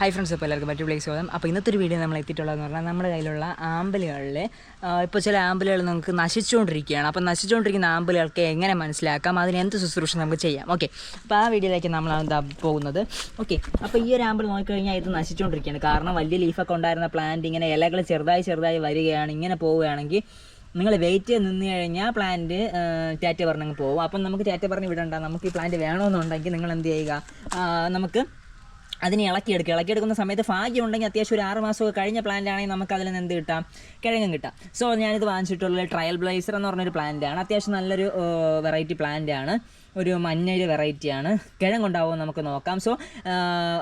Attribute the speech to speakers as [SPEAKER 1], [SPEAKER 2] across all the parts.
[SPEAKER 1] Hi friends അപ്പോൾ എല്ലാവർക്കും മറ്റു പ്ലേസ് സ്വാഗതം. അപ്പോൾ ഇന്നത്തെ ഒരു വീഡിയോ നമ്മൾ എത്തിയിട്ടുള്ളതെന്ന് പറഞ്ഞാൽ നമ്മുടെ കയ്യിലുള്ള ആമ്പലുകളിൽ ഇപ്പോൾ ചില ആമ്പലുകൾ നമുക്ക് നശിച്ചുകൊണ്ടിരിക്കുകയാണ്. അപ്പോൾ നശിച്ചുകൊണ്ടിരിക്കുന്ന ആമ്പലുകൾക്ക് എങ്ങനെ മനസ്സിലാക്കാം? അതിന് എന്ത് ശുശ്രൂഷ നമുക്ക് ചെയ്യാം? ഓക്കെ അപ്പോൾ ആ വീഡിയോയിലേക്ക് നമ്മൾ എന്താ പോകുന്നത്. ഓക്കെ അപ്പോൾ ഈ ഒരു ആമ്പിൾ നോക്കിക്കഴിഞ്ഞാൽ ഇത് നശിച്ചുകൊണ്ടിരിക്കുകയാണ്. കാരണം വലിയ ലീഫൊക്കെ ഉണ്ടായിരുന്ന പ്ലാന്റ് ഇങ്ങനെ ഇലകൾ ചെറുതായി ചെറുതായി വരികയാണ് ഇങ്ങനെ പോവുകയാണെങ്കിൽ നിങ്ങൾ വെയിറ്റ് നിന്ന് കഴിഞ്ഞാൽ പ്ലാന്റ് ടാറ്റ പറഞ്ഞങ്ങ് പോകും അപ്പം നമുക്ക് ടാറ്റ പറഞ്ഞ് വിടണ്ട. നമുക്ക് ഈ പ്ലാന്റ് വേണമെന്നുണ്ടെങ്കിൽ നിങ്ങൾ എന്ത് ചെയ്യുക? നമുക്ക് അതിനെ ഇളക്കിയെടുക്കുക. ഇളക്കിയെടുക്കുന്ന സമയത്ത് ഭാഗ്യം ഉണ്ടെങ്കിൽ അത്യാവശ്യം ഒരു ആറ് മാസമൊക്കെ കഴിഞ്ഞ പ്ലാന്റാണെങ്കിൽ നമുക്ക് അതിൽ നിന്ന് എന്ത് കിട്ടാം? കിഴങ്ങും കിട്ടാം. സോ ഞാനിത് വാങ്ങിച്ചിട്ടുള്ള ട്രയൽ ബ്ലേസർ എന്ന് പറഞ്ഞൊരു പ്ലാന്റ് ആണ്. അത്യാവശ്യം നല്ലൊരു വെറൈറ്റി പ്ലാന്റ് ആണ്. ഒരു മഞ്ഞൊരു വെറൈറ്റിയാണ് കിഴങ്ങുണ്ടാവുമോ നമുക്ക് നോക്കാം. സോ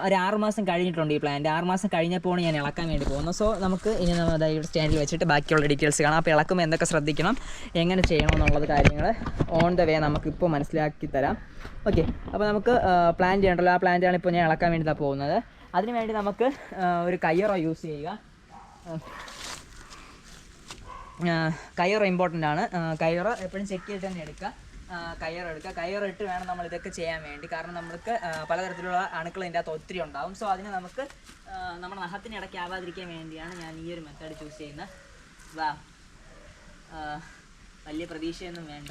[SPEAKER 1] ഒരു ആറ് മാസം കഴിഞ്ഞിട്ടുണ്ട് ഈ പ്ലാന്റ് ആറ് മാസം കഴിഞ്ഞപ്പോൾ ഞാൻ ഇളക്കാൻ വേണ്ടി പോകുന്നു സോ നമുക്ക് ഇനി നമ്മൾ അതായത് സ്റ്റാൻഡിൽ വെച്ചിട്ട് ബാക്കിയുള്ള ഡീറ്റെയിൽസ് കാണാം. അപ്പോൾ ഇളക്കുമ്പോൾ എന്തൊക്കെ ശ്രദ്ധിക്കണം എങ്ങനെ ചെയ്യണം എന്നുള്ളത് കാര്യങ്ങൾ ഓൺ ദ വേ നമുക്കിപ്പോൾ മനസ്സിലാക്കി തരാം. ഓക്കെ അപ്പോൾ നമുക്ക് പ്ലാൻ ചെയ്യണ്ടല്ലോ. ആ പ്ലാന്റാണ് ഇപ്പോൾ ഞാൻ ഇളക്കാൻ വേണ്ടി പോകുന്നത്. അതിന് വേണ്ടി നമുക്ക് ഒരു കയ്യറോ യൂസ് ചെയ്യുക. കയ്യറോ ഇമ്പോർട്ടന്റ് ആണ്. കയ്യറോ എപ്പോഴും ചെക്ക് ചെയ്തിട്ട് തന്നെ എടുക്കുക. കയ്യറ ഇട്ട് വേണം നമ്മൾ ഇതൊക്കെ ചെയ്യാൻ വേണ്ടി. കാരണം നമുക്ക് പലതരത്തിലുള്ള അണുക്കൾ ഇതിന്റെ അകത്ത് ഒത്തിരി ഉണ്ടാവും. സോ അതിന് നമുക്ക് നമ്മുടെ നഹത്തിന് ഇടയ്ക്ക് ആവാതിരിക്കാൻ വേണ്ടിയാണ് ഞാൻ ഈ ഒരു മെത്തേഡ് ചൂസ് ചെയ്യുന്നത്. വാ. വലിയ പ്രതീക്ഷയൊന്നും വേണ്ട.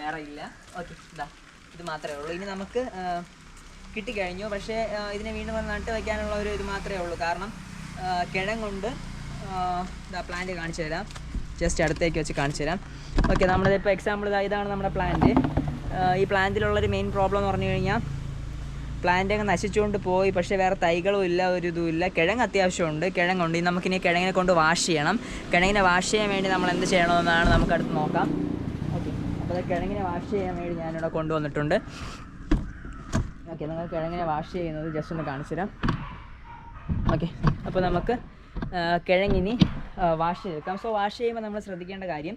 [SPEAKER 1] വേറെ ഇല്ല. ഓക്കെ ഇതാ ഇത് മാത്രമേ ഉള്ളൂ. ഇനി നമുക്ക് കിട്ടിക്കഴിഞ്ഞു. പക്ഷേ ഇതിനെ വീണ്ടും വന്ന് നട്ട് വയ്ക്കാനുള്ള ഒരു ഇത് മാത്രമേ ഉള്ളൂ. കാരണം കിഴങ്ങുണ്ട് പ്ലാന്റ് കാണിച്ചു തരാം. ജസ്റ്റ് അടുത്തേക്ക് വെച്ച് കാണിച്ചു തരാം. ഓക്കെ നമ്മളിതിപ്പോൾ എക്സാമ്പിൾ ഇതാ ഇതാണ് നമ്മുടെ പ്ലാന്റ് ഈ പ്ലാന്റിലുള്ളൊരു മെയിൻ പ്രോബ്ലം എന്ന് പറഞ്ഞു കഴിഞ്ഞാൽ പ്ലാന്റ് അങ്ങ് നശിച്ചുകൊണ്ട് പോയി. പക്ഷേ വേറെ തൈകളും ഇല്ല ഒരു ഇതും ഇല്ല. കിഴങ്ങ് അത്യാവശ്യമുണ്ട്. കിഴങ്ങുണ്ട് ഇനി നമുക്കിനി കിഴങ്ങിനെ കൊണ്ട് വാഷ് ചെയ്യണം. കിഴങ്ങിനെ വാഷ് ചെയ്യാൻ വേണ്ടി നമ്മൾ എന്ത് ചെയ്യണമെന്നാണ് നമുക്കടുത്ത് നോക്കാം. ഓക്കെ അപ്പോൾ കിഴങ്ങിനെ വാഷ് ചെയ്യാൻ വേണ്ടി ഞാനിവിടെ കൊണ്ടുവന്നിട്ടുണ്ട്. ഓക്കെ നിങ്ങൾ കിഴങ്ങിനെ വാഷ് ചെയ്യുന്നത് ജസ്റ്റ് ഒന്ന് കാണിച്ചു തരാം ഓക്കെ അപ്പോൾ നമുക്ക് കിഴങ്ങിനി വാഷ് ചെയ്തെടുക്കാം. സോ വാഷ് ചെയ്യുമ്പോൾ നമ്മൾ ശ്രദ്ധിക്കേണ്ട കാര്യം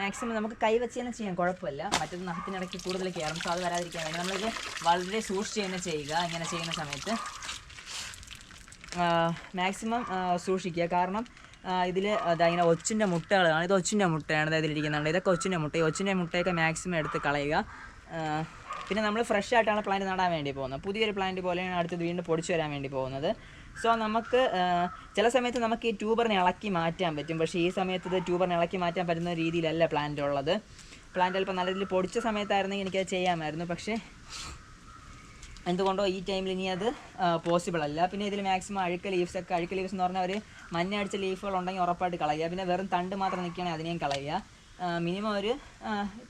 [SPEAKER 1] മാക്സിമം നമുക്ക് കൈ വെച്ച് തന്നെ ചെയ്യാം കുഴപ്പമില്ല. മറ്റൊരു നഖത്തിനിടയ്ക്ക് കൂടുതൽ കയറും സോ അത് വരാതിരിക്കാൻ വേണ്ടി നമ്മളിത് വളരെ സൂക്ഷിച്ച് തന്നെ ചെയ്യുക ഇങ്ങനെ ചെയ്യുന്ന സമയത്ത്. മാക്സിമം സൂക്ഷിക്കുക. കാരണം ഇതിൽ ഇങ്ങനെ ഒച്ചിന്റെ മുട്ടകളാണ്. ഇത് ഒച്ചിന്റെ മുട്ടയാണ് അതായത് ഇതിലിരിക്കുന്നുണ്ട് ഇതൊക്കെ ഒച്ചിന്റെ മുട്ട. ഒച്ചിന്റെ മുട്ടയൊക്കെ മാക്സിമം എടുത്ത് കളയുക. പിന്നെ നമ്മൾ ഫ്രഷ് ആയിട്ടാണ് പ്ലാന്റ് നടാൻ വേണ്ടി പോകുന്നത്. പുതിയൊരു പ്ലാന്റ് പോലെയാണ് അടുത്തത് വീണ്ടും പൊടിച്ചു വരാൻ വേണ്ടി പോകുന്നത്. സോ നമുക്ക് ചില സമയത്ത് നമുക്ക് ഈ ട്യൂബറിനെ ഇളക്കി മാറ്റാൻ പറ്റും. പക്ഷേ ഈ സമയത്ത് ഇത് ട്യൂബറിനെ ഇളക്കി മാറ്റാൻ പറ്റുന്ന രീതിയിലല്ല പ്ലാന്റ് ഉള്ളത്. പ്ലാന്റ് ചിലപ്പോൾ നല്ല രീതിയിൽ പൊടിച്ച സമയത്തായിരുന്നെങ്കിൽ എനിക്കത് ചെയ്യാമായിരുന്നു. പക്ഷേ എന്തുകൊണ്ടോ ഈ ടൈമിൽ ഇനി അത് പോസിബിൾ അല്ല. പിന്നെ ഇതിൽ മാക്സിമം അഴുക്ക ലീവ്സ് ഒക്കെ അഴുക്ക ലീവ്സ് എന്ന് പറഞ്ഞാൽ ഒരു മഞ്ഞ അടിച്ച ലീഫുകൾ ഉണ്ടെങ്കിൽ ഉറപ്പായിട്ട് കളയുക. പിന്നെ വെറും തണ്ട് മാത്രം നിൽക്കുകയാണെങ്കിൽ അതിനെയും കളയുക. മിനിമം ഒരു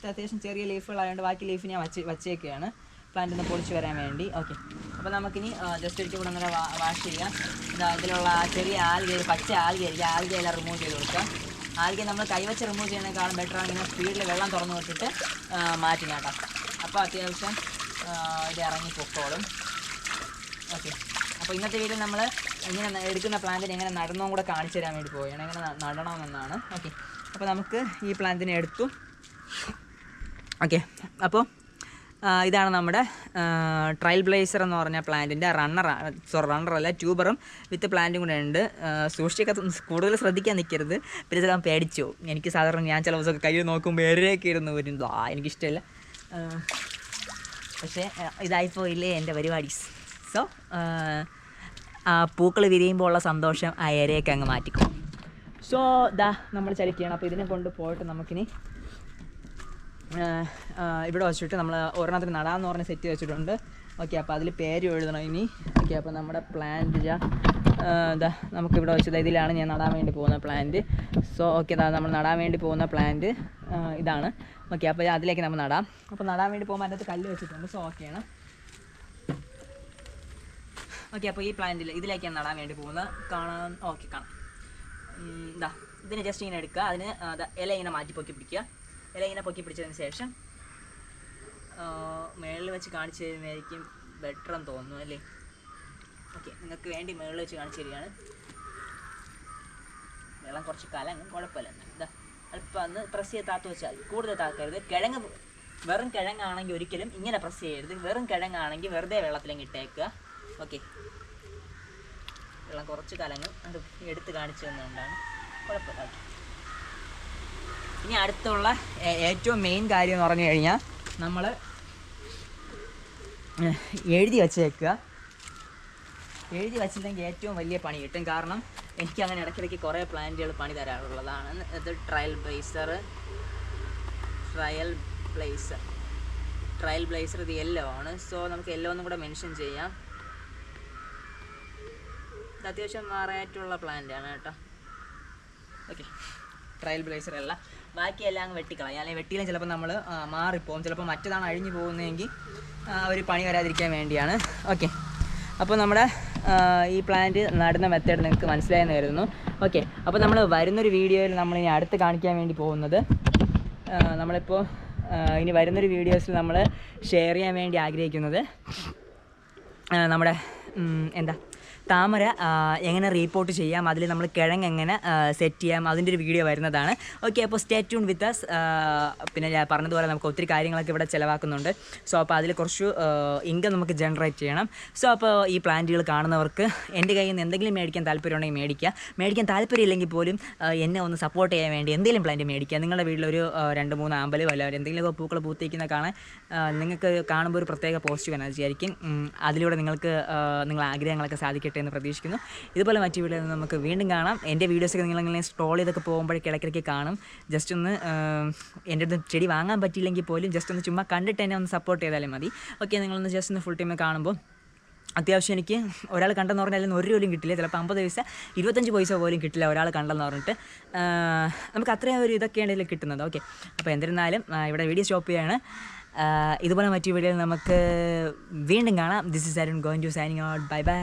[SPEAKER 1] അത്യാവശ്യം ചെറിയ ലീഫുകളായതുകൊണ്ട് ബാക്കി ലീഫ് ഞാൻ വച്ച് വച്ചേക്കുകയാണ് പ്ലാന്റ് ഒന്ന് പൊളിച്ച് വരാൻ വേണ്ടി. ഓക്കെ അപ്പോൾ നമുക്കിനി ജസ്റ്റ് ഒരിക്കൽ കൂടെ അങ്ങനെ വാഷ് ചെയ്യാം. ആ ചെറിയ ആൽഗ പച്ച ആൽഗ ആയിരിക്കും. ആൽഗ എല്ലാം റിമൂവ് ചെയ്ത് കൊടുക്കാം. ആൽഗ നമ്മൾ കൈവച്ച് റിമൂവ് ചെയ്യുന്നതിനേക്കാളും ബെറ്റർ ആണ്. ഇങ്ങനെ സ്പീഡിൽ വെള്ളം തുറന്നു വിട്ടിട്ട് മാറ്റി കേട്ടോ അപ്പോൾ അത്യാവശ്യം ഇത് ഇറങ്ങി പൊക്കോളും. ഓക്കെ അപ്പോൾ ഇന്നത്തെ വീഡിയോ നമ്മൾ എങ്ങനെ എടുക്കുന്ന പ്ലാന്റിന് എങ്ങനെ നടന്നോ കൂടെ കാണിച്ചു തരാൻ വേണ്ടി പോവുകയാണ്. എങ്ങനെ നടണമെന്നാണ്. ഓക്കെ അപ്പോൾ നമുക്ക് ഈ പ്ലാന്റിനെ എടുത്തു. ഓക്കെ. അപ്പോൾ ഇതാണ് നമ്മുടെ ട്രയൽ ബ്ലേസർ എന്ന് പറഞ്ഞ പ്ലാന്റിന്റെ റണ്ണർ സോറി റണ്ണറല്ല ട്യൂബറും വിത്ത് പ്ലാന്റും കൂടെ ഉണ്ട്. സൂക്ഷിച്ചൊക്കെ കൂടുതൽ ശ്രദ്ധിക്കാൻ നിൽക്കരുത് പിന്നെ ചിലപ്പോൾ പേടിച്ചു. എനിക്ക് സാധാരണ ഞാൻ ചില ദിവസമൊക്കെ കയ്യിൽ നോക്കുമ്പോൾ എരയൊക്കെ ഇരുന്ന് വരും ആ എനിക്കിഷ്ടമില്ല പക്ഷേ ഇതായിപ്പോയില്ലേ എന്റെ പരിപാടി. സോ പൂക്കൾ വിരിയുമ്പോൾ ഉള്ള സന്തോഷം ആ ഏരയൊക്കെ അങ്ങ് മാറ്റിക്കും. സോ ദാ നമ്മൾ ചലിക്കുകയാണ് അപ്പോൾ ഇതിനെ കൊണ്ട് പോയിട്ട് നമുക്കിനി ഇവിടെ വെച്ചിട്ട് നമ്മൾ ഒരെണ്ണത്തിന് നടാന്ന് പറഞ്ഞ് സെറ്റ് വെച്ചിട്ടുണ്ട്. ഓക്കെ അപ്പോൾ അതിൽ പേര് എഴുതണം ഇനി. ഓക്കെ അപ്പോൾ നമ്മുടെ പ്ലാന്റ് ഇതാ നമുക്കിവിടെ വെച്ചത് ഇതിലാണ് ഞാൻ നടാൻ വേണ്ടി പോകുന്ന പ്ലാന്റ് സോ ഓക്കെ നമ്മൾ നടാൻ വേണ്ടി പോകുന്ന പ്ലാന്റ് ഇതാണ്. ഓക്കെ അപ്പോൾ അതിലേക്ക് നമ്മൾ നടാം. അപ്പോൾ നടാൻ വേണ്ടി പോകുമ്പോൾ അതിനകത്ത് കല്ല് വെച്ചിട്ടുണ്ട്. സോ ഓക്കെയാണ് ഓക്കെ അപ്പോൾ ഈ പ്ലാന്റിൽ ഇതിലേക്കാണ് നടാൻ വേണ്ടി പോകുന്നത്. കാണാൻ ഓക്കെ കാണാം. ഇതാ ഇതിനെ ജസ്റ്റ് ഇങ്ങനെ എടുക്കുക. അതിന് ഇല ഇങ്ങനെ മാറ്റി പൊക്കി പിടിക്കുക. ഇല ഇങ്ങനെ പൊക്കി പിടിച്ചതിന് ശേഷം മേളിൽ വെച്ച് കാണിച്ചു തരുന്നതായിരിക്കും ബെറ്റർ എന്ന് തോന്നുന്നു അല്ലേ? ഓക്കെ നിങ്ങൾക്ക് വേണ്ടി മേളിൽ വെച്ച് കാണിച്ചു തരികയാണ്. വെള്ളം കുറച്ച് കലങ്ങും കുഴപ്പമില്ല. എന്താ അല്പം ഒന്ന് പ്രസ് ചെയ്ത് താത്ത് വെച്ചാൽ. കൂടുതൽ താക്കരുത്. കിഴങ്ങ് വെറും കിഴങ്ങാണെങ്കിൽ ഒരിക്കലും ഇങ്ങനെ പ്രസ് ചെയ്യരുത്. വെറും കിഴങ്ങാണെങ്കിൽ വെറുതെ വെള്ളത്തിലേക്ക് ഇട്ടേക്കുക. ഓക്കെ വെള്ളം കുറച്ച് കലങ്ങൾ അത് എടുത്ത് കാണിച്ചു തന്നുകൊണ്ടാണ് കുഴപ്പമില്ല ഓക്കെ. ഇനി അടുത്തുള്ള ഏറ്റവും മെയിൻ കാര്യം എന്ന് പറഞ്ഞു കഴിഞ്ഞാൽ നമ്മൾ എഴുതി വച്ചേക്കുക. എഴുതി വച്ചില്ലെങ്കിൽ ഏറ്റവും വലിയ പണി കിട്ടും. കാരണം എനിക്ക് അങ്ങനെ ഇടയ്ക്കിടയ്ക്ക് കുറേ പ്ലാന്റുകൾ പണി തരാറുള്ളതാണ്. ഇത് trail blazer trail blazer trail blazer ഇത് യെല്ലോ ആണ്. സോ നമുക്ക് യെല്ലോ ഒന്നും കൂടെ മെൻഷൻ ചെയ്യാം. ഇത് അത്യാവശ്യം മാറായിട്ടുള്ള പ്ലാന്റ് ആണ് കേട്ടോ. ഓക്കെ ട്രയൽ ബ്ലേസർ അല്ല. ബാക്കിയെല്ലാം അങ്ങ് വെട്ടിക്കളാം അല്ലെങ്കിൽ വെട്ടിയിലും ചിലപ്പോൾ നമ്മൾ മാറിപ്പോകും ചിലപ്പോൾ മറ്റേതാണ് അഴിഞ്ഞു പോകുന്നതെങ്കിൽ അവർ പണി വരാതിരിക്കാൻ വേണ്ടിയാണ്. ഓക്കെ അപ്പോൾ നമ്മുടെ ഈ പ്ലാന്റ് നടുന്ന മെത്തേഡ് നിങ്ങൾക്ക് മനസ്സിലായെന്ന് കരുതുന്നു. ഓക്കെ അപ്പോൾ നമ്മൾ വരുന്നൊരു വീഡിയോയിൽ നമ്മൾ ഇനി അടുത്ത് കാണിക്കാൻ വേണ്ടി പോകുന്നത് നമ്മളിപ്പോൾ ഇനി വരുന്നൊരു വീഡിയോസിൽ നമ്മൾ ഷെയർ ചെയ്യാൻ വേണ്ടി ആഗ്രഹിക്കുന്നത് നമ്മുടെ എന്താ താമര എങ്ങനെ റീപ്പോർട്ട് ചെയ്യാം അതിൽ നമ്മൾ കിഴങ്ങ് എങ്ങനെ സെറ്റ് ചെയ്യാം അതിന്റെ ഒരു വീഡിയോ വരുന്നതാണ്. ഓക്കെ അപ്പോൾ സ്റ്റേ ട്യൂൺ വിത്ത് അസ് പിന്നെ ഞാൻ പറഞ്ഞതുപോലെ നമുക്ക് ഒത്തിരി കാര്യങ്ങളൊക്കെ ഇവിടെ ചിലവാക്കുന്നുണ്ട്. സോ അപ്പോൾ അതിൽ കുറച്ച് ഇൻകം നമുക്ക് ജനറേറ്റ് ചെയ്യണം. സോ അപ്പോൾ ഈ പ്ലാന്റുകൾ കാണുന്നവർക്ക് എന്റെ കയ്യിൽ നിന്ന് എന്തെങ്കിലും മേടിക്കാൻ താല്പര്യം ഉണ്ടെങ്കിൽ മേടിക്കുക. മേടിക്കാൻ താല്പര്യമില്ലെങ്കിൽ പോലും എന്നെ ഒന്ന് സപ്പോർട്ട് ചെയ്യാൻ വേണ്ടി എന്തെങ്കിലും പ്ലാന്റ് മേടിക്കുക. നിങ്ങളുടെ വീട്ടിലൊരു രണ്ട് മൂന്ന് ആമ്പലോ അല്ല എന്തെങ്കിലുമൊക്കെ പൂക്കൾ പൂത്തിരിക്കുന്ന കാണാൻ നിങ്ങൾക്ക് കാണുമ്പോൾ ഒരു പ്രത്യേക പോസിറ്റീവ് എനർജി ആയിരിക്കും. അതിലൂടെ നിങ്ങൾക്ക് നിങ്ങളുടെ നിങ്ങളെ ആഗ്രഹങ്ങളൊക്കെ സാധിക്കട്ടെ. എന്ന് പ്രതീക്ഷിക്കുന്നു. ഇതുപോലെ മറ്റു വീഡിയോ നമുക്ക് വീണ്ടും കാണാം. എന്റെ വീഡിയോസൊക്കെ നിങ്ങളിങ്ങനെ സ്ട്രോൾ ചെയ്തൊക്കെ പോകുമ്പോഴേക്ക് ഇടയ്ക്കിടയ്ക്ക് കാണും. ജസ്റ്റ് ഒന്ന് എന്റെ അടുത്ത് ചെടി വാങ്ങാൻ പറ്റിയില്ലെങ്കിൽ പോലും ജസ്റ്റ് ഒന്ന് ചുമ്മാ കണ്ടിട്ട് എന്നെ ഒന്ന് സപ്പോർട്ട് ചെയ്താലും മതി. ഓക്കെ നിങ്ങളൊന്ന് ജസ്റ്റ് ഒന്ന് ഫുൾ ടൈം കാണുമ്പോൾ അത്യാവശ്യം എനിക്ക് ഒരാൾ കണ്ടെന്ന് പറഞ്ഞാൽ ഒരു പോലും കിട്ടില്ല. ചിലപ്പോൾ അമ്പത് പൈസ ഇരുപത്തഞ്ച് പൈസ പോലും കിട്ടില്ല ഒരാൾ കണ്ടെന്ന് പറഞ്ഞിട്ട്. നമുക്ക് അത്രയും ഒരു ഇതൊക്കെയാണ് ഇതിൽ കിട്ടുന്നത് ഓക്കെ അപ്പോൾ എന്നിരുന്നാലും ഇവിടെ വീഡിയോ സ്റ്റോപ്പ് ചെയ്യാണ്. ഇതുപോലെ മറ്റു വീഡിയോയിൽ നമുക്ക് വീണ്ടും കാണാം. This is Arun going to signing out bye bye